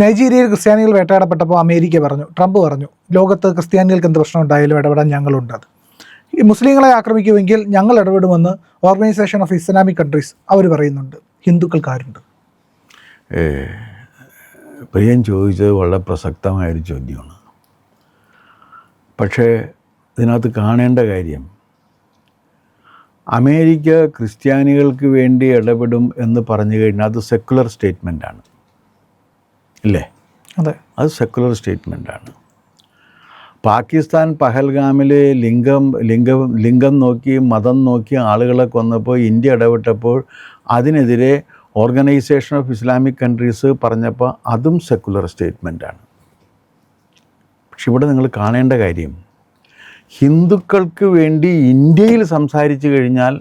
നൈജീരിയയിൽ ക്രിസ്ത്യാനികൾ വേട്ടയാടപ്പെട്ടപ്പോൾ അമേരിക്ക പറഞ്ഞു ട്രംപ് പറഞ്ഞു ലോകത്ത് ക്രിസ്ത്യാനികൾക്ക് എന്ത് പ്രശ്നം ഉണ്ടായാലും ഇടപെടാൻ ഞങ്ങളുണ്ടത് ഈ മുസ്ലിങ്ങളെ ആക്രമിക്കുമെങ്കിൽ ഞങ്ങൾ ഇടപെടുമെന്ന് ഓർഗനൈസേഷൻ ഓഫ് ഇസ്ലാമിക് കൺട്രീസ് അവർ പറയുന്നുണ്ട്. ഹിന്ദുക്കൾക്കാരുണ്ട്. പ്രിയൻ ചോദിച്ചത് വളരെ പ്രസക്തമായൊരു ചോദ്യമാണ്. പക്ഷേ ഇതിനകത്ത് കാണേണ്ട കാര്യം അമേരിക്ക ക്രിസ്ത്യാനികൾക്ക് വേണ്ടി ഇടപെടും എന്ന് പറഞ്ഞു കഴിഞ്ഞാൽ അത് സെക്കുലർ സ്റ്റേറ്റ്മെന്റാണ് ഇല്ലേ? അതെ. അത് സെക്കുലർ സ്റ്റേറ്റ്മെന്റാണ് പാകിസ്ഥാൻ പഹൽഗാമിൽ ലിംഗം ലിംഗം ലിംഗം നോക്കി മതം നോക്കി ആളുകളെ കൊന്നപ്പോൾ ഇന്ത്യ ഇടപെട്ടപ്പോൾ അതിനെതിരെ ഓർഗനൈസേഷൻ ഓഫ് ഇസ്ലാമിക് കൺട്രീസ് പറഞ്ഞപ്പോൾ അതും സെക്കുലർ സ്റ്റേറ്റ്മെന്റാണ് പക്ഷെ ഇവിടെ നിങ്ങൾ കാണേണ്ട കാര്യം ഹിന്ദുക്കൾക്ക് വേണ്ടി ഇന്ത്യയിൽ സംസാരിച്ചു കഴിഞ്ഞാൽ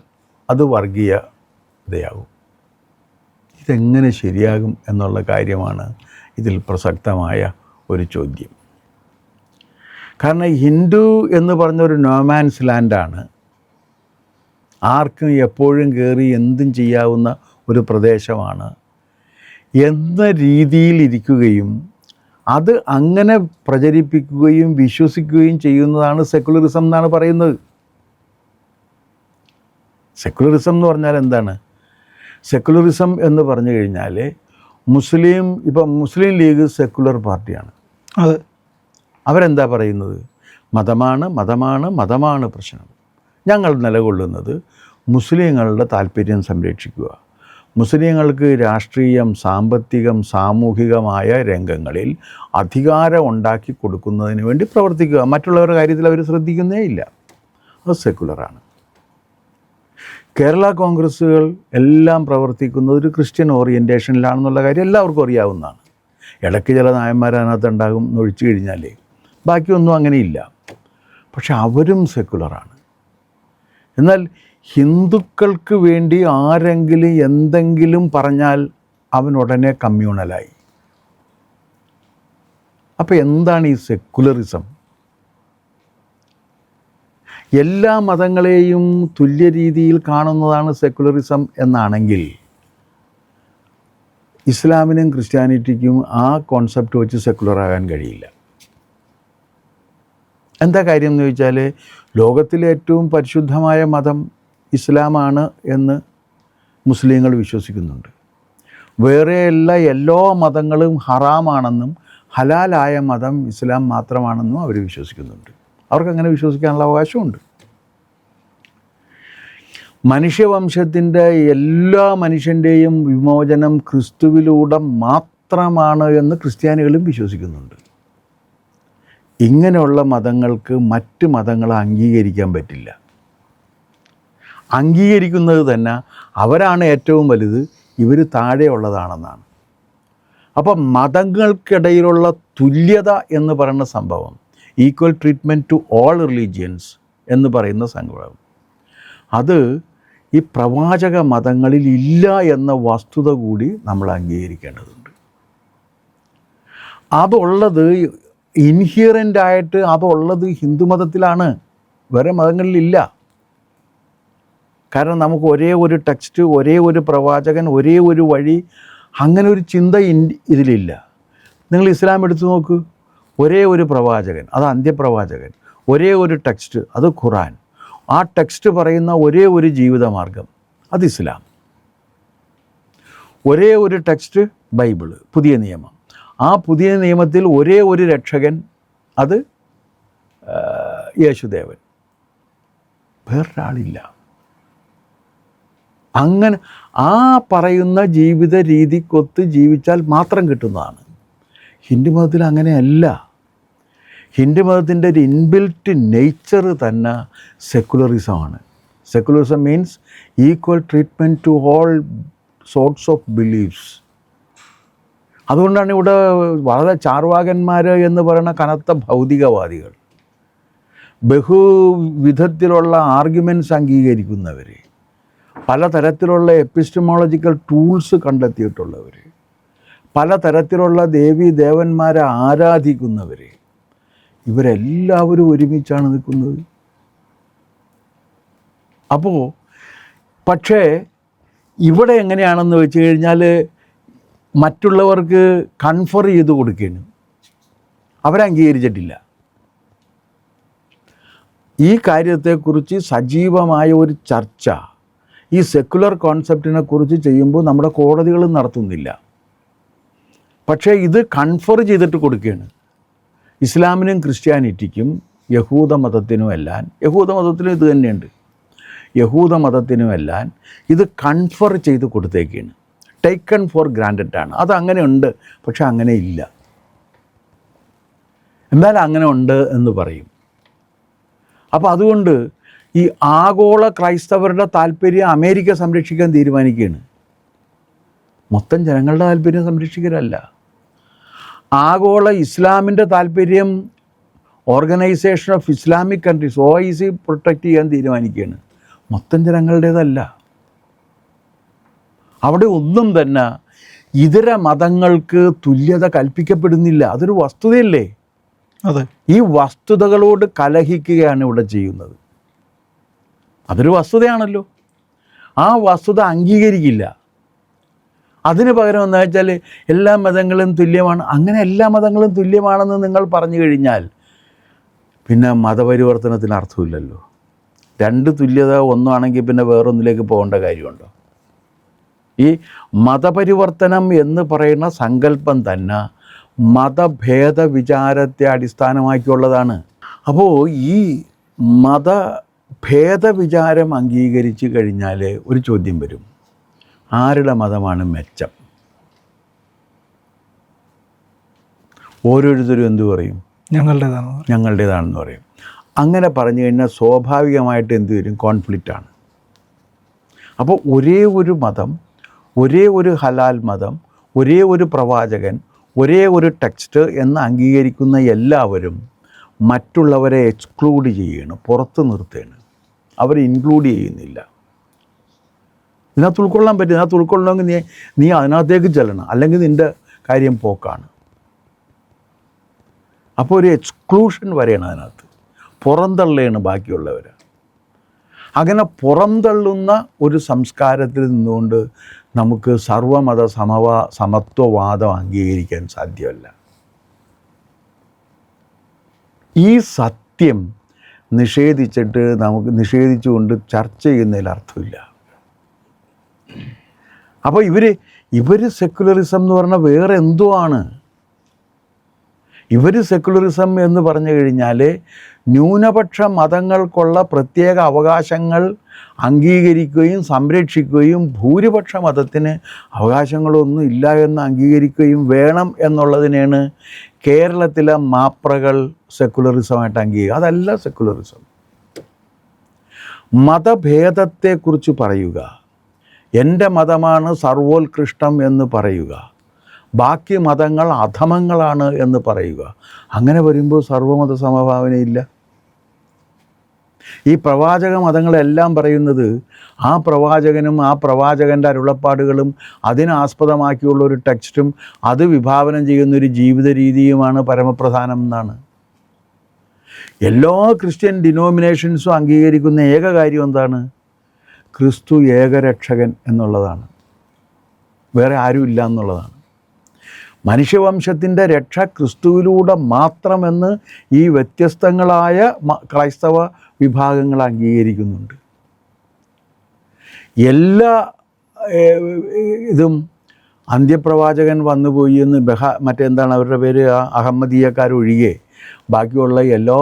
അത് വർഗീയതയാകും. ഇതെങ്ങനെ ശരിയാകും എന്നുള്ള കാര്യമാണ് ഇതിൽ പ്രസക്തമായ ഒരു ചോദ്യം. കാരണം ഹിന്ദു എന്ന് പറഞ്ഞൊരു നോമാൻസ് ലാൻഡാണ് ആർക്കും എപ്പോഴും കയറി എന്തും ചെയ്യാവുന്ന ഒരു പ്രദേശമാണ്. എന്ന രീതിയിൽ ഇരിക്കുകയും അത് അങ്ങനെ പ്രചരിപ്പിക്കുകയും വിശ്വസിക്കുകയും ചെയ്യുന്നതാണ് സെക്കുലറിസം എന്നാണ് പറയുന്നത്. സെക്കുലറിസം എന്ന് പറഞ്ഞാൽ എന്താണ്? സെക്കുലറിസം എന്ന് പറഞ്ഞു കഴിഞ്ഞാൽ മുസ്ലിം ഇപ്പം മുസ്ലിം ലീഗ് സെക്കുലർ പാർട്ടിയാണ്. അതെ. അവരെന്താ പറയുന്നത്? മതമാണ് മതമാണ് മതമാണ് പ്രശ്നം. ഞങ്ങൾ നിലകൊള്ളുന്നത് മുസ്ലിങ്ങളുടെ താല്പര്യം സംരക്ഷിക്കുക. മുസ്ലിങ്ങൾക്ക് രാഷ്ട്രീയം സാമ്പത്തികം സാമൂഹികമായ രംഗങ്ങളിൽ അധികാരം ഉണ്ടാക്കി കൊടുക്കുന്നതിന് വേണ്ടി പ്രവർത്തിക്കുക. മറ്റുള്ളവരുടെ കാര്യത്തിൽ അവർ ശ്രദ്ധിക്കുന്നേ ഇല്ല. അത് സെക്കുലറാണ് കേരള കോൺഗ്രസ്സുകൾ എല്ലാം പ്രവർത്തിക്കുന്നത് ഒരു ക്രിസ്ത്യൻ ഓറിയന്റേഷനിലാണെന്നുള്ള കാര്യം എല്ലാവർക്കും അറിയാവുന്നതാണ്. ഇടയ്ക്ക് ചില നായന്മാർ ഉണ്ടാകും എന്ന് ഒഴിച്ചു കഴിഞ്ഞാൽ ബാക്കിയൊന്നും അങ്ങനെയില്ല. പക്ഷെ അവരും സെക്കുലറാണ് എന്നാൽ ഹിന്ദുക്കൾക്ക് വേണ്ടി ആരെങ്കിലും എന്തെങ്കിലും പറഞ്ഞാൽ അവൻ ഉടനെ കമ്മ്യൂണലായി അപ്പോൾ എന്താണ് ഈ സെക്കുലറിസം എല്ലാ മതങ്ങളെയും തുല്യ രീതിയിൽ കാണുന്നതാണ് സെക്കുലറിസം എന്നാണെങ്കിൽ ഇസ്ലാമിനും ക്രിസ്ത്യാനിറ്റിക്കും ആ കോൺസെപ്റ്റ് വെച്ച് സെക്കുലറാകാൻ കഴിയില്ല. എന്താ കാര്യം എന്ന് ചോദിച്ചാൽ ലോകത്തിലെ ഏറ്റവും പരിശുദ്ധമായ മതം ഇസ്ലാമാണ് എന്ന് മുസ്ലിങ്ങൾ വിശ്വസിക്കുന്നുണ്ട്. വേറെ എല്ലാ എല്ലാ മതങ്ങളും ഹറാമാണെന്നും ഹലാലായ മതം ഇസ്ലാം മാത്രമാണെന്നും അവർ വിശ്വസിക്കുന്നുണ്ട്. അവർക്കങ്ങനെ വിശ്വസിക്കാനുള്ള അവകാശമുണ്ട്. മനുഷ്യവംശത്തിന്റെ എല്ലാ മനുഷ്യന്റെയും വിമോചനം ക്രിസ്തുവിലൂടെ മാത്രമാണ് എന്ന് ക്രിസ്ത്യാനികളും വിശ്വസിക്കുന്നുണ്ട്. ഇങ്ങനെയുള്ള മതങ്ങൾക്ക് മറ്റ് മതങ്ങളെ അംഗീകരിക്കാൻ പറ്റില്ല. അംഗീകരിക്കുന്നത് തന്നെ അവരാണ് ഏറ്റവും വലുത് ഇവർ താഴെയുള്ളതാണെന്നാണ്. അപ്പം മതങ്ങൾക്കിടയിലുള്ള തുല്യത എന്ന് പറയുന്ന സംഭവം equal treatment to all religions എന്ന് പറയുന്ന സംഭവം അത് ഈ പ്രവാചക മതങ്ങളിൽ ഇല്ല എന്ന വസ്തുത കൂടി നമ്മൾ അംഗീകരിക്കേണ്ടതുണ്ട്. അതുള്ളത് ഇൻഹിയറന്റ് ആയിട്ട് അതുള്ളത് ഹിന്ദുമതത്തിലാണ് വേറെ മതങ്ങളിലില്ല കാരണം നമുക്ക് ഒരേ ഒരു ടെക്സ്റ്റ് ഒരേ ഒരു പ്രവാചകൻ ഒരേ ഒരു വഴി അങ്ങനെ ഒരു ചിന്ത ഇതിലില്ല. നിങ്ങൾ ഇസ്ലാം എടുത്തു നോക്ക്. ഒരേ ഒരു പ്രവാചകൻ അത് അന്ത്യപ്രവാചകൻ. ഒരേ ഒരു ടെക്സ്റ്റ് അത് ഖുറാൻ ആ ടെക്സ്റ്റ് പറയുന്ന ഒരേ ഒരു ജീവിതമാർഗം അത് ഇസ്ലാം. ഒരേ ഒരു ടെക്സ്റ്റ് ബൈബിൾ പുതിയ നിയമം. ആ പുതിയ നിയമത്തിൽ ഒരേ ഒരു രക്ഷകൻ അത് യേശുദേവൻ. വേറൊരാളില്ല. അങ്ങനെ ആ പറയുന്ന ജീവിത രീതിക്കൊത്ത് ജീവിച്ചാൽ മാത്രം കിട്ടുന്നതാണ്. ഹിന്ദു മതത്തിൽ അങ്ങനെയല്ല. ഹിന്ദു മതത്തിന്റെ ഒരു ഇൻബിൽറ്റ് നേച്ചർ തന്നെ സെക്കുലറിസമാണ് secularism means equal treatment to all sorts of beliefs അതുകൊണ്ടാണ് ഇവിടെ വളരെ ചാർവാകന്മാർ എന്ന് പറയുന്ന കനത്ത ഭൗതികവാദികൾ ബഹുവിധത്തിലുള്ള ആർഗ്യുമെന്റ്സ് അംഗീകരിക്കുന്നവർ പലതരത്തിലുള്ള എപ്പിസ്റ്റമോളജിക്കൽ ടൂൾസ് കണ്ടെത്തിയിട്ടുള്ളവർ പലതരത്തിലുള്ള ദേവീ ദേവന്മാരെ ആരാധിക്കുന്നവർ ഇവരെല്ലാവരും ഒരുമിച്ചാണ് നിൽക്കുന്നത്. അപ്പോൾ പക്ഷേ ഇവിടെ എങ്ങനെയാണെന്ന് വെച്ച് കഴിഞ്ഞാൽ മറ്റുള്ളവർക്ക് കൺഫർ ചെയ്ത് കൊടുക്കുകയാണ് അവരംഗീകരിച്ചിട്ടില്ല ഈ കാര്യത്തെക്കുറിച്ച് സജീവമായ ഒരു ചർച്ച ഈ സെക്കുലർ കോൺസെപ്റ്റിനെ കുറിച്ച് ചെയ്യുമ്പോൾ നമ്മുടെ കോടതികൾ നടത്തുന്നില്ല. പക്ഷേ ഇത് കൺഫർ ചെയ്തിട്ട് കൊടുക്കുകയാണ് ഇസ്ലാമിനും ക്രിസ്ത്യാനിറ്റിക്കും യഹൂദ മതത്തിനുമെല്ലാം യഹൂദ മതത്തിനും ഇത് തന്നെയുണ്ട്. യഹൂദ മതത്തിനുമെല്ലാം ഇത് കൺഫർ ചെയ്ത് കൊടുത്തേക്കാണ്. ടേക്കൺ ഫോർ ഗ്രാൻഡഡ് ആണ്. അത് അങ്ങനെ ഉണ്ട് പക്ഷെ അങ്ങനെ ഇല്ല. എന്നാൽ അങ്ങനെ ഉണ്ട് എന്ന് പറയും. അപ്പോൾ അതുകൊണ്ട് ഈ ആഗോള ക്രൈസ്തവരുടെ താല്പര്യം അമേരിക്ക സംരക്ഷിക്കാൻ തീരുമാനിക്കുകയാണ്. മൊത്തം ജനങ്ങളുടെ താല്പര്യം സംരക്ഷിക്കലല്ല. ആഗോള ഇസ്ലാമിന്റെ താല്പര്യം organisation of Islamic countries O I C protect ചെയ്യാൻ തീരുമാനിക്കുകയാണ്. മൊത്തം ജനങ്ങളുടേതല്ല. അവിടെ ഒന്നും തന്നെ ഇതര മതങ്ങൾക്ക് തുല്യത കൽപ്പിക്കപ്പെടുന്നില്ല. അതൊരു വസ്തുതയല്ലേ? അതെ. ഈ വസ്തുതകളോട് കലഹിക്കുകയാണ് ഇവിടെ ചെയ്യുന്നത്. അതൊരു വസ്തുതയാണല്ലോ. ആ വസ്തുത അംഗീകരിക്കില്ല. അതിന് പകരം എന്താ വെച്ചാൽ എല്ലാ മതങ്ങളും തുല്യമാണ്. അങ്ങനെ എല്ലാ മതങ്ങളും തുല്യമാണെന്ന് നിങ്ങൾ പറഞ്ഞു കഴിഞ്ഞാൽ പിന്നെ മതപരിവർത്തനത്തിന് അർത്ഥമില്ലല്ലോ. രണ്ട് തുല്യത ഒന്നാണെങ്കിൽ പിന്നെ വേറൊന്നിലേക്ക് പോകേണ്ട കാര്യമുണ്ടോ? ഈ മതപരിവർത്തനം എന്ന് പറയുന്ന സങ്കല്പം തന്നെ മതഭേദ വിചാരത്തെ അടിസ്ഥാനമാക്കിയുള്ളതാണ്. അപ്പോൾ ഈ മതഭേദ വിചാരം അംഗീകരിച്ച് കഴിഞ്ഞാൽ ഒരു ചോദ്യം വരും. ആരുടെ മതമാണ് മെച്ചം? ഓരോരുത്തരും എന്തു പറയും? ഞങ്ങളുടേതാണ് ഞങ്ങളുടേതാണെന്ന് പറയും. അങ്ങനെ പറഞ്ഞു കഴിഞ്ഞാൽ സ്വാഭാവികമായിട്ട് എന്ത് വരും? ആണ്. അപ്പോൾ ഒരേ ഒരു മതം ഒരേ ഒരു ഹലാൽ മതം ഒരേ ഒരു പ്രവാചകൻ ഒരേ ഒരു ടെക്സ്റ്റ് എന്ന് അംഗീകരിക്കുന്ന എല്ലാവരും മറ്റുള്ളവരെ എക്സ്ക്ലൂഡ് ചെയ്യണം പുറത്ത് നിർത്തുകയാണ് അവരെ ഇൻക്ലൂഡ് ചെയ്യുന്നില്ല. ഇതിനകത്ത് ഉൾക്കൊള്ളാൻ പറ്റും ഇതിനകത്ത് ഉൾക്കൊള്ളണമെങ്കിൽ നീ നീ അതിനകത്തേക്ക് ചെല്ലണം. അല്ലെങ്കിൽ നിന്റെ കാര്യം പോക്കാണ്. അപ്പോൾ ഒരു എക്സ്ക്ലൂഷൻ വരെയാണ് അതിനകത്ത്. പുറന്തള്ളുകയാണ് ബാക്കിയുള്ളവർ അങ്ങനെ പുറന്തള്ളുന്ന ഒരു സംസ്കാരത്തിൽ നിന്നുകൊണ്ട് നമുക്ക് സർവമത സമവാ സമത്വവാദം അംഗീകരിക്കാൻ സാധ്യമല്ല. ഈ സത്യം നിഷേധിച്ചിട്ട് നമുക്ക് നിഷേധിച്ചുകൊണ്ട് ചർച്ച ചെയ്യുന്നതിൽ അർത്ഥമില്ല. അപ്പോൾ ഇവർ ഇവർ സെക്കുലറിസം എന്ന് പറഞ്ഞാൽ വേറെ എന്തോ ആണ് ഇവർ സെക്കുലറിസം എന്ന് പറഞ്ഞു കഴിഞ്ഞാൽ ന്യൂനപക്ഷ മതങ്ങൾക്കുള്ള പ്രത്യേക അവകാശങ്ങൾ അംഗീകരിക്കുകയും സംരക്ഷിക്കുകയും ഭൂരിപക്ഷ മതത്തിന് അവകാശങ്ങളൊന്നും ഇല്ല എന്ന് അംഗീകരിക്കുകയും വേണം എന്നുള്ളതിനാണ് കേരളത്തിലെ മാപ്രകൾ സെക്കുലറിസമായിട്ട് അംഗീകരിക്കുക. അതല്ല സെക്കുലറിസം മതഭേദത്തെക്കുറിച്ച് പറയുക. എന്റെ മതമാണ് സർവോത്കൃഷ്ടം എന്ന് പറയുക. ബാക്കി മതങ്ങൾ അധമങ്ങളാണ് എന്ന് പറയുക. അങ്ങനെ വരുമ്പോൾ സർവമത സമഭാവനയില്ല ഈ പ്രവാചക മതങ്ങളെല്ലാം പറയുന്നത് ആ പ്രവാചകനും ആ പ്രവാചകന്റെ അരുളപ്പാടുകളും അതിനാസ്പദമാക്കിയുള്ള ഒരു ടെക്സ്റ്റും അത് വിഭാവനം ചെയ്യുന്ന ഒരു ജീവിത രീതിയുമാണ് പരമപ്രധാനം എന്നാണ്. എല്ലാ ക്രിസ്ത്യൻ ഡിനോമിനേഷൻസും അംഗീകരിക്കുന്ന ഏക കാര്യം എന്താണ്? ക്രിസ്തു ഏകരക്ഷകൻ എന്നുള്ളതാണ്. വേറെ ആരുമില്ല എന്നുള്ളതാണ്. മനുഷ്യവംശത്തിന്റെ രക്ഷ ക്രിസ്തുവിലൂടെ മാത്രമെന്ന് ഈ വ്യത്യസ്തങ്ങളായ ക്രൈസ്തവ വിഭാഗങ്ങൾ അംഗീകരിക്കുന്നുണ്ട്. എല്ലാ ഇതും അന്ത്യപ്രവാചകൻ വന്നുപോയി എന്ന് ബഹ മറ്റെന്താണ് അവരുടെ പേര്? അഹമ്മദീയക്കാരൊഴികെ ബാക്കിയുള്ള എല്ലാ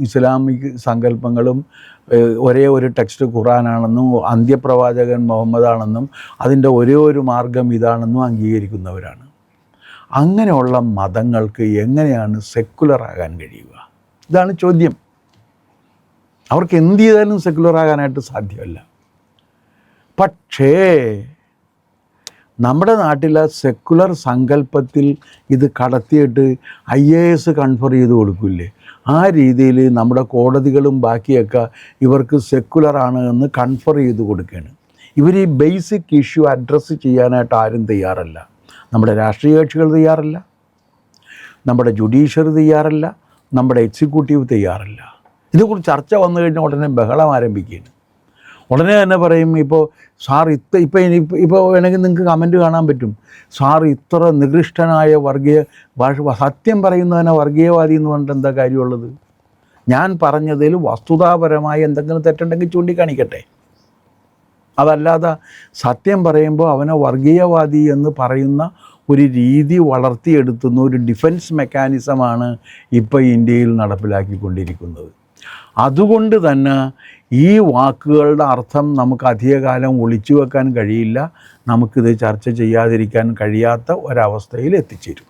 ഇസ്ലാമിക് സങ്കല്പങ്ങളും ഒരേ ഒരു ടെക്സ്റ്റ് ഖുറാനാണെന്നും അന്ത്യപ്രവാചകൻ മുഹമ്മദാണെന്നും അതിന്റെ ഒരേ ഒരു മാർഗം ഇതാണെന്നും അംഗീകരിക്കുന്നവരാണ്. അങ്ങനെയുള്ള മതങ്ങൾക്ക് എങ്ങനെയാണ് സെക്കുലർ ആകാൻ കഴിയുക? ഇതാണ് ചോദ്യം. അവർക്ക് എന്ത് ചെയ്താലും സെക്കുലർ ആകാനായിട്ട് സാധ്യമല്ല. പക്ഷേ നമ്മുടെ നാട്ടിലെ സെക്കുലർ സങ്കല്പത്തിൽ ഇത് കടത്തിയിട്ട് ഐ എ എസ് കൺഫർ ചെയ്ത് കൊടുക്കില്ലേ? ആ രീതിയിൽ നമ്മുടെ കോടതികളും ബാക്കിയൊക്കെ ഇവർക്ക് സെക്കുലറാണ് എന്ന് കൺഫർ ചെയ്ത് കൊടുക്കുകയാണ്. ഇവർ ഈ ബേസിക് ഇഷ്യൂ അഡ്രസ്സ് ചെയ്യാനായിട്ട് ആരും തയ്യാറല്ല. നമ്മുടെ രാഷ്ട്രീയ കക്ഷികൾ തയ്യാറല്ല. നമ്മുടെ ജുഡീഷ്യറി തയ്യാറല്ല. നമ്മുടെ എക്സിക്യൂട്ടീവ് തയ്യാറല്ല. ഇതേക്കുറിച്ച് ചർച്ച വന്നു കഴിഞ്ഞാൽ ഉടനെ ബഹളം ആരംഭിക്കുകയാണ്. ഉടനെ തന്നെ പറയും ഇപ്പോൾ സാർ ഇത്ര ഇപ്പോൾ ഇനി ഇപ്പോൾ വേണമെങ്കിൽ നിങ്ങൾക്ക് കമന്റ് കാണാൻ പറ്റും. സാർ ഇത്ര നികൃഷ്ടനായ വർഗീയ ഭാഷ സത്യം പറയുന്നതിനെ വർഗീയവാദി എന്ന് പറഞ്ഞിട്ട് എന്താ കാര്യമുള്ളത്? ഞാൻ പറഞ്ഞതിൽ വസ്തുതാപരമായി എന്തെങ്കിലും തെറ്റുണ്ടെങ്കിൽ ചൂണ്ടിക്കാണിക്കട്ടെ. അതല്ലാതെ സത്യം പറയുമ്പോൾ അവനെ വർഗീയവാദി എന്ന് പറയുന്ന ഒരു രീതി വളർത്തിയെടുത്തുന്ന ഒരു ഡിഫൻസ് മെക്കാനിസമാണ് ഇപ്പോൾ ഇന്ത്യയിൽ നടപ്പിലാക്കിക്കൊണ്ടിരിക്കുന്നത്. അതുകൊണ്ട് തന്നെ ഈ വാക്കുകളുടെ അർത്ഥം നമുക്ക് അധികകാലം ഒളിച്ചു വെക്കാൻ കഴിയില്ല. നമുക്കിത് ചർച്ച ചെയ്യാതിരിക്കാൻ കഴിയാത്ത ഒരവസ്ഥയിൽ എത്തിച്ചേരും.